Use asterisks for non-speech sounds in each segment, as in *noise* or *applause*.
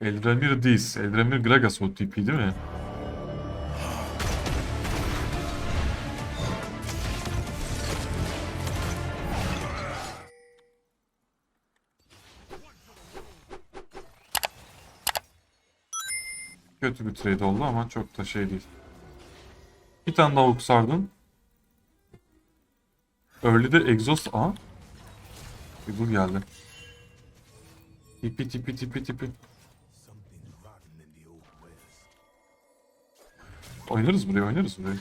Eldramir Diz. Eldramir Gragas o tipi değil mi? Kötü bir trade oldu ama çok da şey değil. Bir tane daha ok sardım. Early'de exhaust... Aha. Bir dur geldi. Tipi tipi tipi tipi. Oynarız buraya oynarız buraya.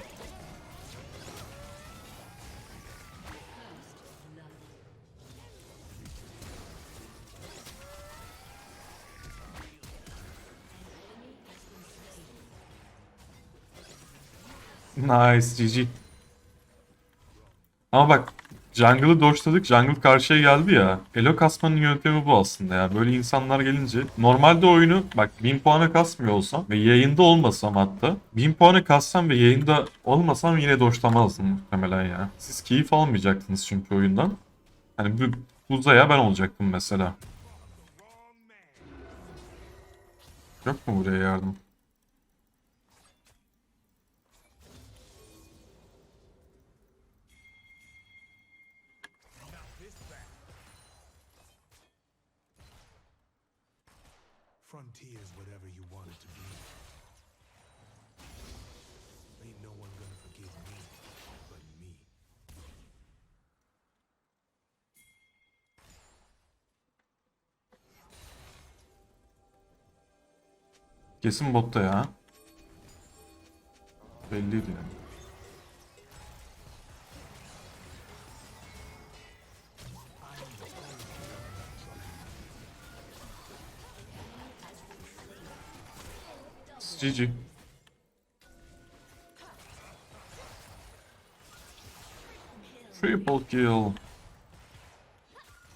Nice GG. Ama bak Jungle'ı doşladık. Jungle karşıya geldi ya. Elo kasmanın yöntemi bu aslında ya. Böyle insanlar gelince. Normalde oyunu bak 1000 puana kasmıyor olsam ve yayında olmasam hatta. 1000 puana kassam ve yayında olmasam yine doşlamazdım muhtemelen ya. Siz keyif almayacaktınız çünkü oyundan. Hani bu uzaya ben olacaktım mesela. Yok mu buraya yardım? Frontier's whatever you want it to be. Ain't no one gonna forgive me but me. Kesin botta ya. Belliydi yani. GG. Triple kill.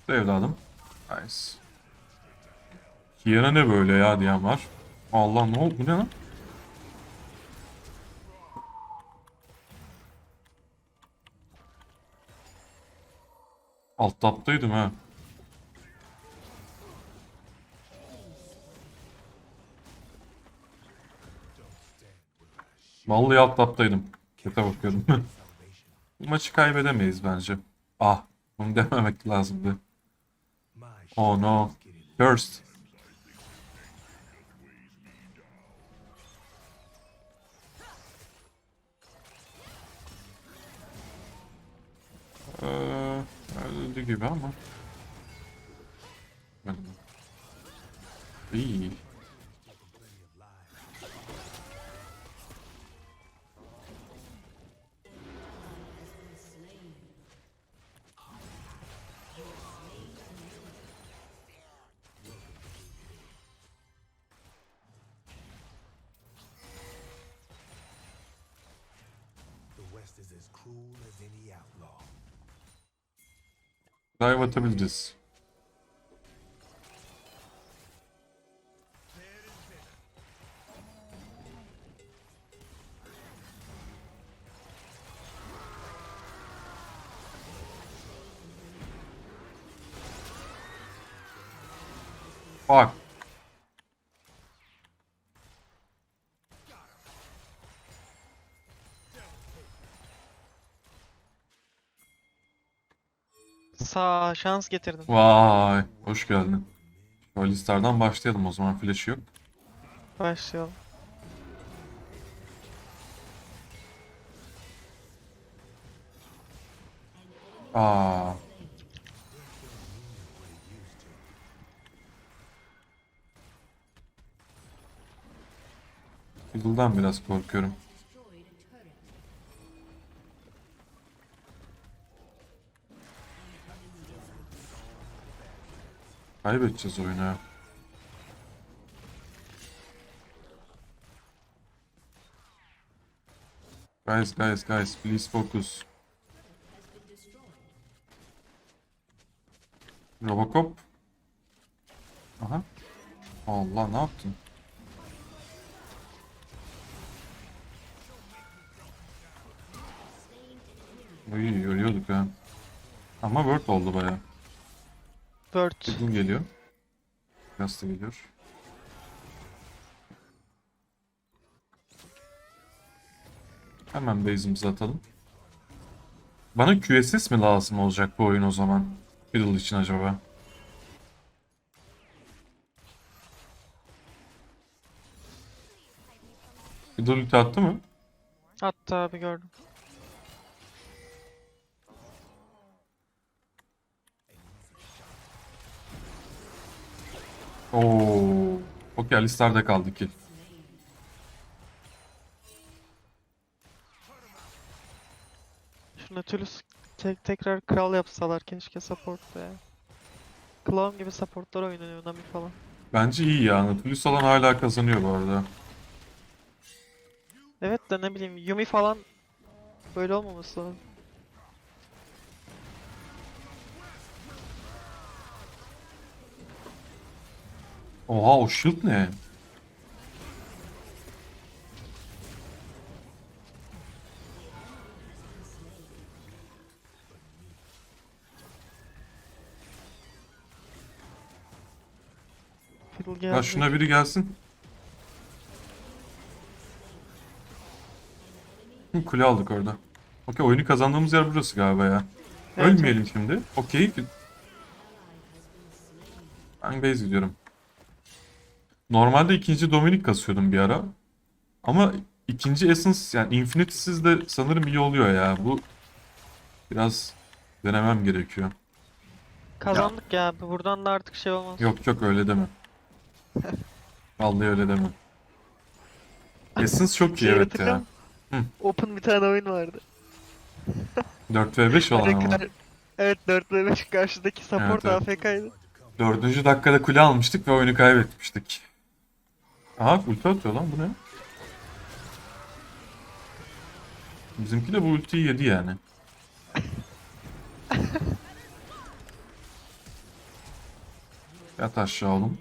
Evladım. Nice. Kiana ne böyle ya diyen var. Allah ne oldu bu ne lan? Alt taptaydım ha. Vallahi alt taptaydım. Kete bakıyordum. *laughs* Bu maçı kaybedemeyiz bence. Ah, bunu dememek lazımdı. Oh no. Cursed. Ee, öldü gibi ama. İyi. West is as cruel as any outlaw. Bak. Sağ şans getirdim. Vay. Hoş geldin. Alistar'dan başlayalım o zaman. Flash yok. Başlayalım. Aa. Fiddle'dan biraz korkuyorum. Kaybedeceğiz oyunu. Guys, guys, guys, please focus. Robocop. Aha. Allah ne yaptın? Uy ölüyorduk ha. Ama word oldu baya. Bird. Bugün geliyor. Biraz da geliyor. Hemen base'imizi atalım. Bana QSS mi lazım olacak bu oyun o zaman? Fiddle için acaba? Fiddle ulti attı mı? Attı abi gördüm. Oo. Okey Alistar'da kaldı ki. Şu Nautilus tek tekrar kral yapsalar keşke support'ta ya. Clown gibi supportlar oynanıyor Nami falan. Bence iyi ya. Nautilus alan hala kazanıyor bu arada. Evet de ne bileyim Yumi falan böyle olmaması lazım. Oha o shield ne? Ya şuna biri gelsin. Hı, Kule aldık orada. Okey oyunu kazandığımız yer burası galiba ya. Evet, Ölmeyelim şimdi. Okey. Ben base gidiyorum. Normalde ikinci Dominic kasıyordum bir ara. Ama ikinci Essence yani Infinity'siz de sanırım iyi oluyor ya. Bu biraz denemem gerekiyor. Kazandık ya abi. Buradan da artık şey olmaz. Yok yok öyle deme. *laughs* Vallahi öyle deme. Essence çok iyi Şey evet ya. Hı. Open bir tane oyun vardı. *laughs* 4v5 olan ama. Evet 4 ve 5 karşıdaki support Evet, AFK'ydı. Dördüncü dakikada kule almıştık ve oyunu kaybetmiştik. Aha ulti atıyor lan bu ne? Bizimki de bu ultiyi yedi yani. *laughs* Yat aşağı oğlum.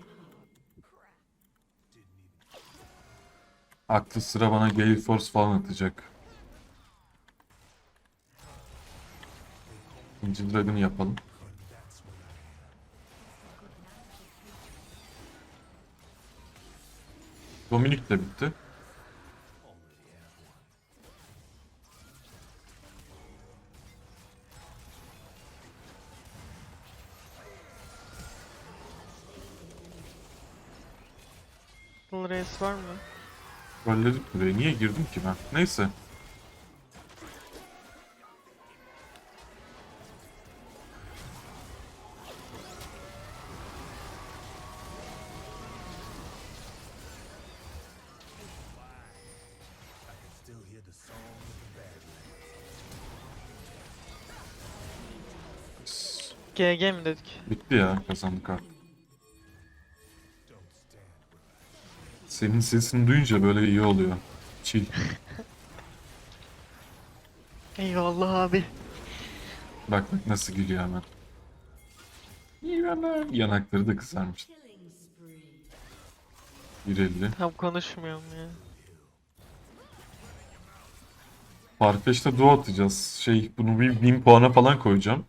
Aklı sıra bana Gale Force falan atacak. İkinci Dragon'ı yapalım. Dominik de bitti. Full race var mı? Rolledik buraya. Niye girdim ki ben? Neyse. GG mi dedik? Bitti ya. Kazandık artık. Senin sesini duyunca böyle iyi oluyor. Chill. *laughs* Eyvallah abi. Bak bak nasıl gülüyor hemen. Yanak. Yanakları da kızarmış. 150. Tam konuşmuyorum ya. Farfetch'te duo atacağız. Şey bunu bir 1000 puana falan koyacağım.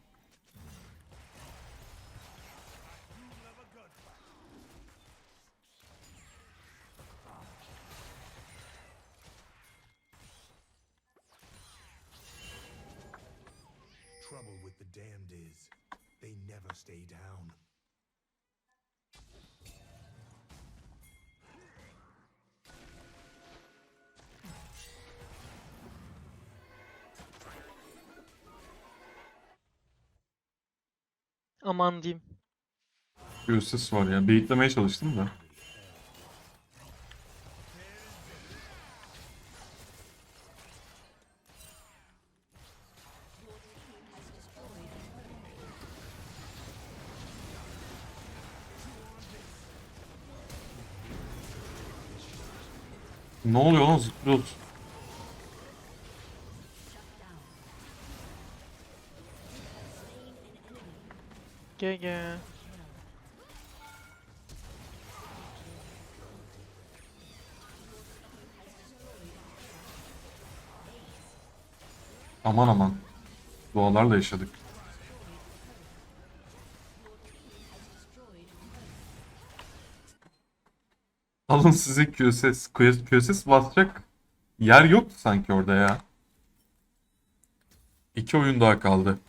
Aman diyeyim. Ses var ya. Beyitlemeye çalıştım da. Ne oluyor lan zıplıyoruz. GG. Aman aman. Dualarla yaşadık. Alın size QSS. QSS basacak yer yoktu sanki orada ya. İki oyun daha kaldı.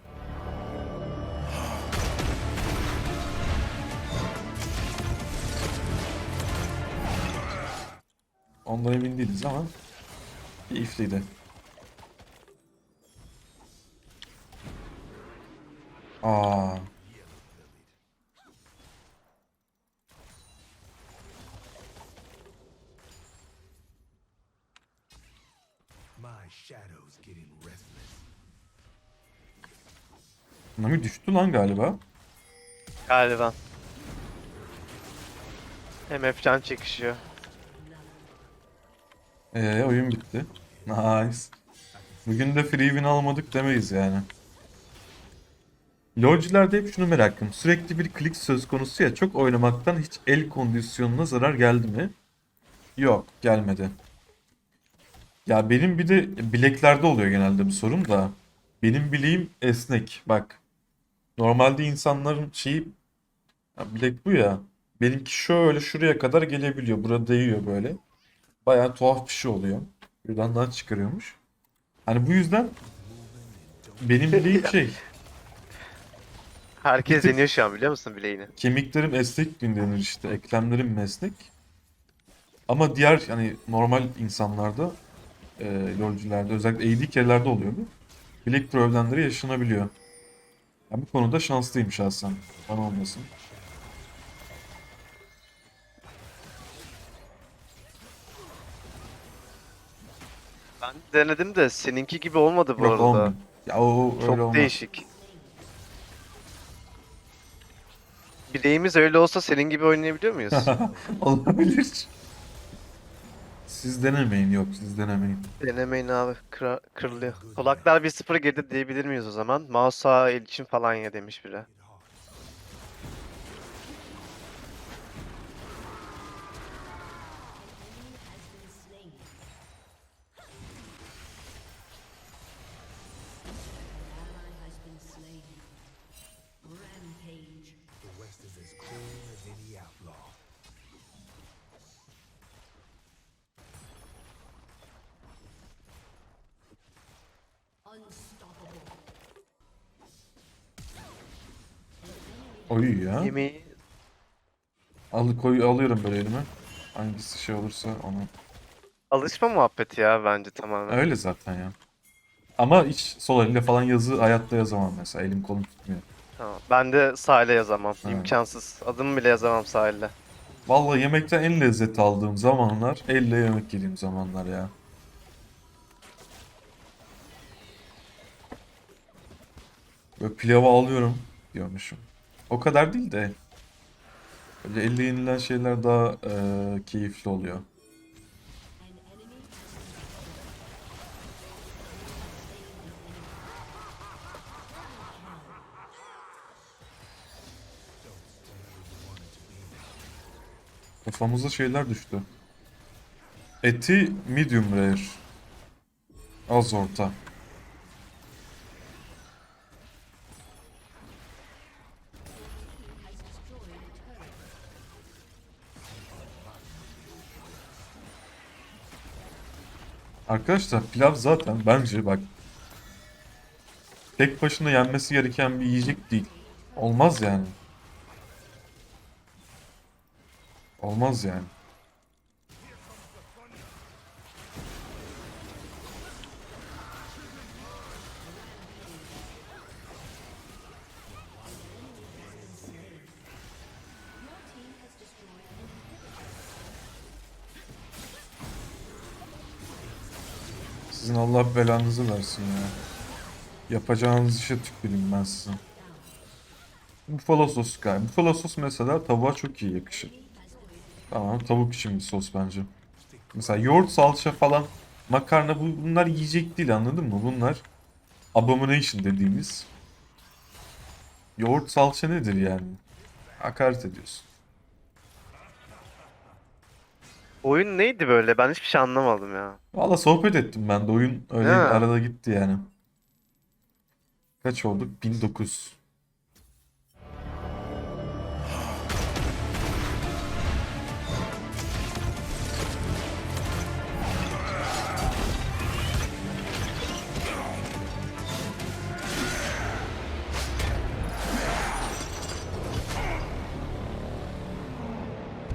Ondan emin değiliz ama keyifliydi. Aa, My shadow's getting restless. Nami düştü lan galiba. Galiba. MF can çekişiyor. Ee, oyun bitti. Nice. Bugün de free win almadık demeyiz yani. LoL'cilerde hep şunu merakım. Sürekli bir klik söz konusu ya çok oynamaktan hiç el kondisyonuna zarar geldi mi? Yok gelmedi. Ya benim bir de bileklerde oluyor genelde bu sorun da. Benim bileğim esnek. Bak. Normalde insanların şeyi ya bilek bu ya. Benimki şöyle şuraya kadar gelebiliyor. Burada değiyor böyle. Bayağı tuhaf bir şey oluyor. Daha çıkarıyormuş. Hani bu yüzden benim *laughs* bileğim şey Herkes deniyor şu an biliyor musun bileğini? kemiklerim esnek denir işte. Eklemlerim mesnek. Ama diğer hani normal insanlarda e, lolcülerde özellikle AD carry'lerde oluyor bu. Bilek problemleri yaşanabiliyor. Ya bu konuda şanslıyım şahsen. Bana olmasın. Ben denedim de seninki gibi olmadı bu Yok arada. olmuyor. Ya o öyle Çok olmaz. değişik. Bileğimiz öyle olsa senin gibi oynayabiliyor muyuz? *laughs* Olabilir. Siz denemeyin yok siz denemeyin. Denemeyin abi kıra- kırılıyor. Kulaklar 1-0 geride diyebilir miyiz o zaman? Mouse el için falan ya demiş biri. Oy ya. Yemeği Al, koy, alıyorum böyle elime. Hangisi şey olursa onu. alışma muhabbeti ya bence tamamen. Öyle zaten ya. Ama hiç sol elle falan yazı hayatta yazamam mesela. Elim kolum tutmuyor. Tamam. Ben de sahile yazamam. Ha. İmkansız. Adımı bile yazamam sahilde. Vallahi yemekten en lezzet aldığım zamanlar elle yemek yediğim zamanlar ya. Böyle pilavı alıyorum diyormuşum. O kadar değil de böyle elle yenilen şeyler daha eee, keyifli oluyor. Kafamıza şeyler düştü. Eti medium rare. Az orta. Arkadaşlar pilav zaten bence bak tek başına yenmesi gereken bir yiyecek değil. Olmaz yani. Olmaz yani. Sizin Allah belanızı versin ya. Yapacağınız işe tüküreyim ben sizin. Buffalo sos galiba. Buffalo sos mesela tavuğa çok iyi yakışır. Tamam tavuk için bir sos bence. Mesela yoğurt salça falan makarna bu, bunlar yiyecek değil anladın mı? Bunlar abomination dediğimiz. Yoğurt salça nedir yani? Hakaret ediyorsun. Oyun neydi böyle? Ben hiçbir şey anlamadım ya. Valla sohbet ettim ben de oyun öyle Ha. arada gitti yani. Kaç olduk? 1009.